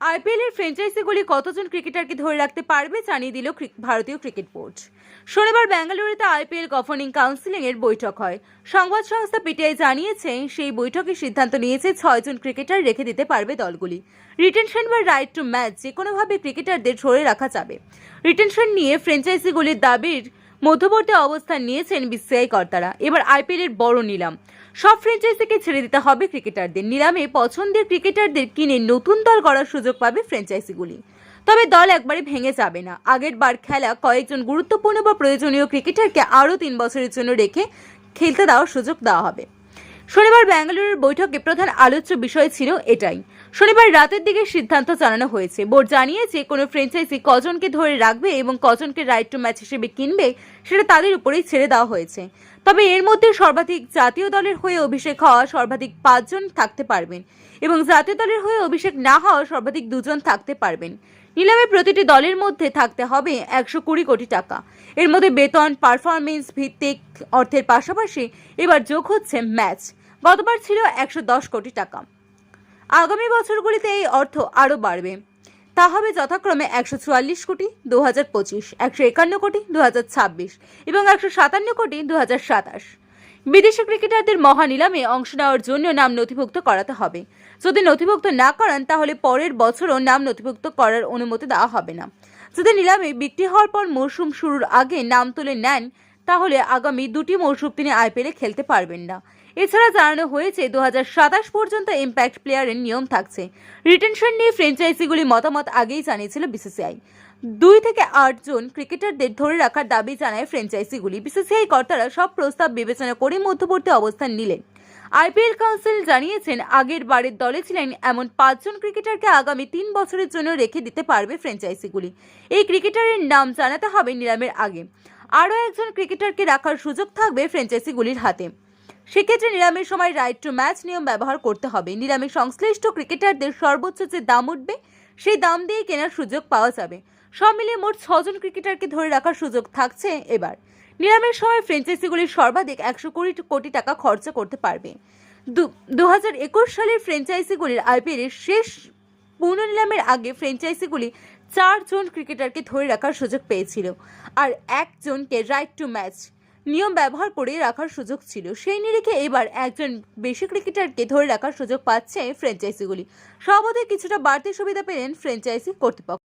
IPL এর ফ্র্যাঞ্চাইজিগুলি কতজন ক্রিকেটারকে ধরে রাখতে পারবে জানিয়ে দিল ভারতীয় ক্রিকেট বোর্ড। শনিবার বেঙ্গালুরুতে আইপিএল গভর্নিং কাউন্সিলিং এর বৈঠক হয়। সংবাদ সংস্থা পিটিআই জানিয়েছে, সেই বৈঠকে সিদ্ধান্ত নিয়েছে ছয়জন ক্রিকেটার রেখে দিতে পারবে দলগুলি। রিটেনশন বা রাইট টু ম্যাচ যে কোনোভাবে ক্রিকেটারদের ধরে রাখা যাবে। রিটেনশন নিয়ে ফ্র্যাঞ্চাইজিগুলির দাবির মধ্যবর্তী অবস্থান নিয়েছেন বিসিআই কর্তারা। এবার আইপিএল এর বড় নিলাম। সব ফ্র্যাঞ্চাইজিকে ছেড়ে দিতে হবে ক্রিকেটারদের। নিলামে পছন্দের ক্রিকেটারদের কিনে নতুন দল গড়ার সুযোগ পাবে ফ্র্যাঞ্চাইজিগুলি তবে দল একবারে ভেঙে যাবে না। আগের বার খেলা কয়েকজন গুরুত্বপূর্ণ বা প্রয়োজনীয় ক্রিকেটারকে আরও তিন বছরের জন্য রেখে খেলতে দেওয়ার সুযোগ দেওয়া হবে। শনিবার বেঙ্গালুরুর বৈঠকে প্রধান আলোচ্য বিষয় ছিল এটাই। শনিবার রাতের দিকে সিদ্ধান্ত জানানো হয়েছে। বোর্ড জানিয়েছে কোনো ফ্র্যাঞ্চাইজি কজনকে ধরে রাখবে এবং কজনকে রাইট টু ম্যাচ হিসেবে কিনবে, সেটা তাদের উপরেই ছেড়ে দেওয়া হয়েছে। তবে এর মধ্যে সর্বাধিক জাতীয় দলের হয়ে অভিষেক হওয়া সর্বাধিক পাঁচজন থাকতে পারবেন এবং জাতীয় দলের হয়ে অভিষেক না হওয়া সর্বাধিক দুজন থাকতে পারবেন। নিলামে প্রতিটি দলের মধ্যে থাকতে হবে একশো কুড়ি কোটি টাকা। এর মধ্যে বেতন পারফরমেন্স ভিত্তিক অর্থের পাশাপাশি এবার যোগ হচ্ছে ম্যাচ গতবার ছিল একশো দশ কোটি টাকা। আগামী বছরগুলিতে এই অর্থ আরও বাড়বে। তা হবে যথাক্রমে একশো চুয়াল্লিশ কোটি দু হাজার পঁচিশ, একশো একান্ন কোটি দু হাজার ছাব্বিশ এবং একশো সাতান্ন কোটি দু হাজার সাতাশ। বিদেশি ক্রিকেটারদের মহানিলামে অংশ নেওয়ার জন্য নাম নথিভুক্ত করাতে হবে। যদি নথিভুক্ত না করান, তাহলে পরের বছরও নাম নথিভুক্ত করার অনুমতি দেওয়া হবে না। যদি নিলামে বিক্রি হওয়ার পর মরশুম শুরুর আগে নাম তুলে নেন তাহলে আগামী দুটি মরশুম তিনি আইপিএলে খেলতে পারবেন না। এছাড়া জানানো হয়েছে দু সাতাশ পর্যন্ত ইম্প্যাক্ট প্লেয়ারের নিয়ম থাকছে। রিটেনশন নিয়ে ফ্র্যাঞ্চাইজিগুলি মতামত আগেই জানিয়েছিল বিসিসিআই দুই থেকে আটজন ক্রিকেটারদের ধরে রাখার দাবি জানায় ফ্র্যাঞ্চাইজিগুলি বিসিসিআই কর্তারা সব প্রস্তাব বিবেচনা করে মধ্যবর্তী অবস্থান নিলেন। আইপিএল কাউন্সিল জানিয়েছেন, আগের বারের দলে ছিলেন এমন পাঁচজন ক্রিকেটারকে আগামী তিন বছরের জন্য রেখে দিতে পারবে ফ্র্যাঞ্চাইজিগুলি এই ক্রিকেটারের নাম জানাতে হবে নিলামের আগে। আরও একজন ক্রিকেটারকে রাখার সুযোগ থাকবে ফ্র্যাঞ্চাইজিগুলির হাতে। সেক্ষেত্রে নিলামের সময় রাইট টু ম্যাচ নিয়ম ব্যবহার করতে হবে। নিলামে সংশ্লিষ্ট ক্রিকেটারদের সর্বোচ্চ যে দাম উঠবে, সেই দাম দিয়ে কেনার সুযোগ পাওয়া যাবে। সব মিলিয়ে মোট ছজন ক্রিকেটারকে ধরে রাখার সুযোগ থাকছে এবার। নিলামের সময় ফ্র্যাঞ্চাইজিগুলির সর্বাধিক একশো কুড়ি কোটি কোটি টাকা খরচ করতে পারবে। দু হাজার একুশ সালের ফ্র্যাঞ্চাইজিগুলির আইপিএলের শেষ পুনর্নিলামের আগে ফ্র্যাঞ্চাইজিগুলি চারজন ক্রিকেটারকে ধরে রাখার সুযোগ পেয়েছিল আর একজনকে রাইট টু ম্যাচ নিয়ম ব্যবহার করে রাখার সুযোগ ছিল। সেই নিরিখে এবার একজন বেশি ক্রিকেটারকে ধরে রাখার সুযোগ পাচ্ছে ফ্র্যাঞ্চাইজিগুলি। সবতে কিছুটা বাড়তি সুবিধা পেলেন ফ্র্যাঞ্চাইজি কর্তৃপক্ষ।